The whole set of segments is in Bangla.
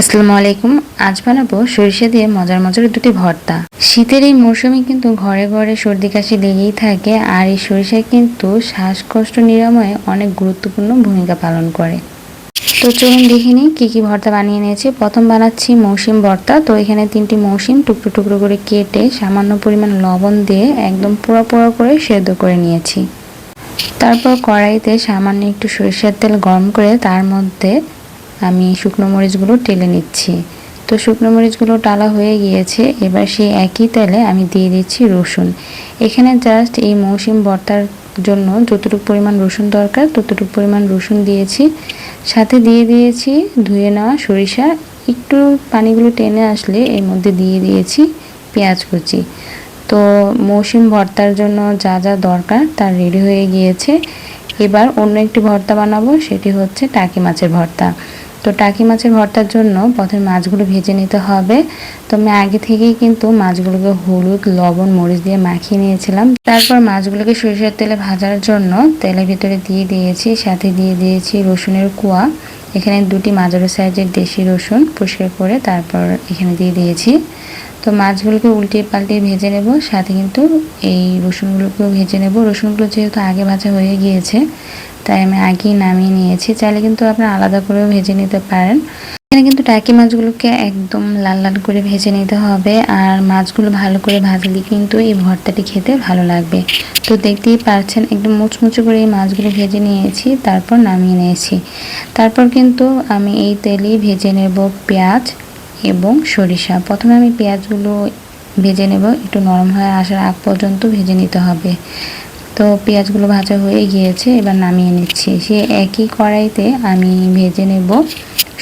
আসসালামু আলাইকুম। আজ বানাবো সরিষা দিয়ে মজার মজার দুটি ভর্তা। শীতের এই মৌসুমে কিন্তু ঘরে ঘরে সর্দি কাশি লেগেই থাকে আর এই সরিষা কিন্তু শ্বাসকষ্ট নিরাময়ে অনেক গুরুত্বপূর্ণ ভূমিকা পালন করে। তো চলুন দেখে নিই কী কী ভর্তা বানিয়ে নিয়েছি। প্রথম বানাচ্ছি মৌসুম ভর্তা। তো এখানে তিনটি মৌসুম টুকরো টুকরো করে কেটে সামান্য পরিমাণ লবণ দিয়ে একদম পোড়া পোড়া করে সেদ্ধ করে নিয়েছি। তারপর কড়াইতে সামান্য একটু সরিষার তেল গরম করে তার মধ্যে আমি শুকনো মরিচগুলো টেলে নিচ্ছি। তো শুকনো মরিচগুলো টালা হয়ে গিয়েছে, এবার সেই একই তেলে আমি দিয়ে দিচ্ছি রসুন। এখানে জাস্ট এই মৌসুম ভর্তার জন্য যতটুকু পরিমাণ রসুন দরকার, ততটুকু পরিমাণ রসুন দিয়েছি। সাথে দিয়ে দিয়েছি ধুয়ে নেওয়া সরিষা। একটু পানিগুলো টেনে আসলে এর মধ্যে দিয়ে দিয়েছি পেঁয়াজ কুচি। তো মৌসুম ভর্তার জন্য যা যা দরকার তার রেডি হয়ে গিয়েছে। এবার অন্য একটি ভর্তা বানাবো, সেটি হচ্ছে টাকি মাছের ভর্তা। তো টাকি মাছের ভর্তার জন্য প্রথমে মাছগুলো ভেজে নিতে হবে। তো আমি আগে থেকেই কিন্তু মাছগুলোকে হলুদ, লবণ, মরিচ দিয়ে মাখিয়ে নিয়েছিলাম। তারপর মাছগুলোকে সরিষার তেলে ভাজার জন্য তেলের ভিতরে দিয়ে দিয়েছি, সাথে দিয়ে দিয়েছি রসুনের কুয়া। এখানে দুটি মাঝারো সাইজের দেশি রসুন পরিষ্কার করে তারপর এখানে দিয়ে দিয়েছি। তো মাছগুলোকে উল্টিয়ে পাল্টিয়ে ভেজে নেব, সাথে কিন্তু এই রসুনগুলোকেও ভেজে নেব। রসুনগুলো যেহেতু আগে ভাজা হয়ে গিয়েছে, তাই আমি আগেই নামিয়ে নিয়েছি। চাইলে কিন্তু আপনারা আলাদা করেও ভেজে নিতে পারেন। এখানে কিন্তু টাকি মাছগুলোকে একদম লাল লাল করে ভেজে নিতে হবে, আর মাছগুলো ভালো করে ভাজলে কিন্তু এই ভর্তাটি খেতে ভালো লাগবে। তো দেখতেই পাচ্ছেন, একদম মুচমুচে করে এই মাছগুলো ভেজে নিয়েছি, তারপর নামিয়ে নিয়েছি। তারপর কিন্তু আমি এই তেলেই ভেজে নেব পেঁয়াজ। এবং সরিষা। প্রথমে আমি পেঁয়াজগুলো ভেজে নেব, একটু নরম হয়ে আসার আগ পর্যন্ত ভেজে নিতে হবে। তো পেঁয়াজগুলো ভাজা হয়ে গিয়েছে, এবার নামিয়ে নিচ্ছি। সে একই কড়াইতে আমি ভেজে নেব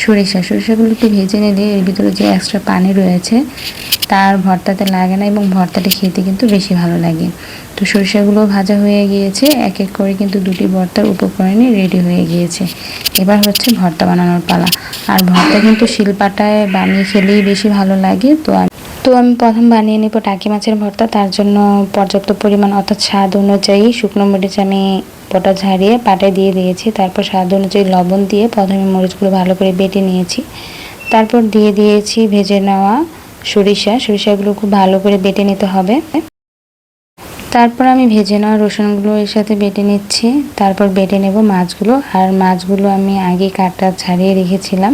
সরিষা। সরিষাগুলো একটু ভেজে নিলে এর ভিতরে যে এক্সট্রা পানি রয়েছে, তার ভর্তাতে লাগে না এবং ভর্তাটা খেতে কিন্তু বেশি ভালো লাগে। তো সরিষাগুলো ভাজা হয়ে গিয়েছে এক এক করে কিন্তু দুটি ভর্তার উপকরণই রেডি হয়ে গিয়েছে। এবার হচ্ছে ভর্তা বানানোর পালা। আর ভর্তা কিন্তু শিলপাটায় বানিয়ে খেলেই বেশি ভালো লাগে। তো তো আমি প্রথম বানিয়ে নেব টাকি মাছের ভর্তা। তার জন্য পর্যাপ্ত পরিমাণ অর্থাৎ স্বাদ অনুযায়ী শুকনো মরিচ আমি পোটা ঝাড়িয়ে পাটায় দিয়ে দিয়েছি। তারপর স্বাদ অনুযায়ী লবণ দিয়ে প্রথমে মরিচগুলো ভালো করে বেটে নিয়েছি। তারপর দিয়ে দিয়েছি ভেজে নেওয়া সরিষা। সরিষাগুলো খুব ভালো করে বেটে নিতে হবে। তারপর আমি ভেজে নেওয়া রসুনগুলো এর সাথে বেটে নিচ্ছি। তারপর বেটে নেব মাছগুলো। আর মাছগুলো আমি আগে কাটা ছাড়িয়ে রেখেছিলাম।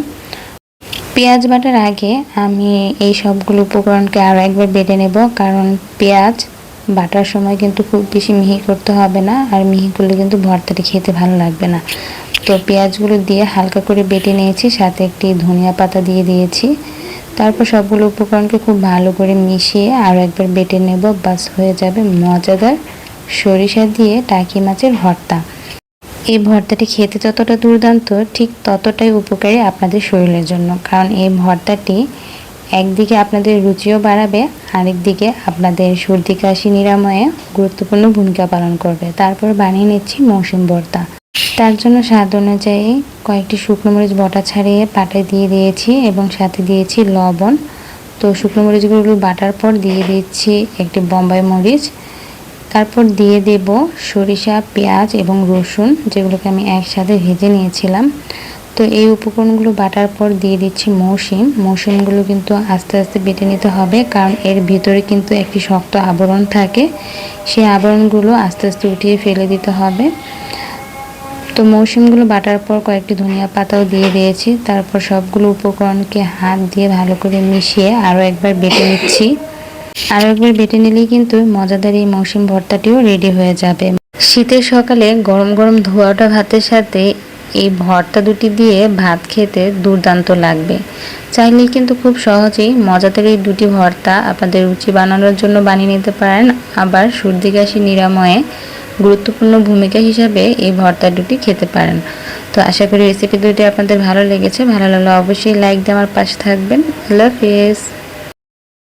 পেঁয়াজ বাটার আগে আমি এই সবগুলো উপকরণকে আরও একবার বেটে নেব। কারণ পেঁয়াজ বাটার সময় কিন্তু খুব বেশি মিহি করতে হবে না। আর মিহি করলে কিন্তু ভর্তাটি খেতে ভালো লাগবে না। তো পেঁয়াজগুলো দিয়ে হালকা করে বেটে নিয়েছি। সাথে একটি ধনিয়া পাতা দিয়ে দিয়েছি। তারপর সবগুলো উপকরণকে খুব ভালো করে মিশিয়ে আরও একবার বেটে নেব। বাস হয়ে যাবে মজাদার সরিষা দিয়ে টাকি মাছের ভর্তা। এই ভর্তাটি খেতে যতটা দুর্দান্ত, ঠিক ততটাই উপকারী আপনাদের শরীরের জন্য। কারণ এই ভর্তাটি একদিকে আপনাদের রুচিও বাড়াবে, আরেকদিকে আপনাদের সর্দি, কাশি, নিরাময়ে গুরুত্বপূর্ণ ভূমিকা পালন করবে। তারপর বানিয়ে নিচ্ছি মৌসুম ভর্তা। তার জন্য স্বাদ অনুযায়ী কয়েকটি শুকনো মরিচ বটা ছাড়িয়ে পাটায় দিয়ে দিয়েছি এবং সাথে দিয়েছি লবণ। তো শুকনো মরিচগুলো বাটার পর দিয়ে দিচ্ছি একটি বম্বাই মরিচ। তারপর দিয়ে দেব সরিষা, পেঁয়াজ এবং রসুন যেগুলোকে আমি একসাথে ভেজে নিয়েছিলাম। তো এই উপকরণগুলো বাটার পর দিয়ে দিচ্ছি মৌসুম। মৌসুমগুলো কিন্তু আস্তে আস্তে বেটে নিতে হবে কারণ এর ভিতরে কিন্তু একটি শক্ত আবরণ থাকে। সেই আবরণগুলো আস্তে আস্তে উঠিয়ে ফেলে দিতে হবে। তো মৌসুমগুলো বাটার পর কয়েকটি ধনিয়া পাতাও দিয়ে দিয়েছি। তারপর সবগুলো উপকরণকে হাত দিয়ে ভালো করে মিশিয়ে আরও একবার বেটে নিচ্ছি। আরও একবার বেটে নিলেই কিন্তু মজাদার এই মৌসুম ভর্তাটিও রেডি হয়ে যাবে। শীতের সকালে গরম গরম ধোয়াটা ভাতের সাথে এই ভর্তা দুটি দিয়ে ভাত খেতে দুর্দান্ত লাগবে। চাইলেই কিন্তু খুব সহজেই মজাদার এই দুটি ভর্তা আপনাদের রুচি বানানোর জন্য বানিয়ে নিতে পারেন। আবার সর্দি কাশি নিরাময়ে গুরুত্বপূর্ণ ভূমিকা হিসাবে এই ভর্তা দুটি খেতে পারেন। তো আশা করি রেসিপি দুটি আপনাদের ভালো লেগেছে। ভালো লাগলে অবশ্যই লাইক দিয়ে আমার পাশে থাকবেন। আল্লাহ হাফিজ।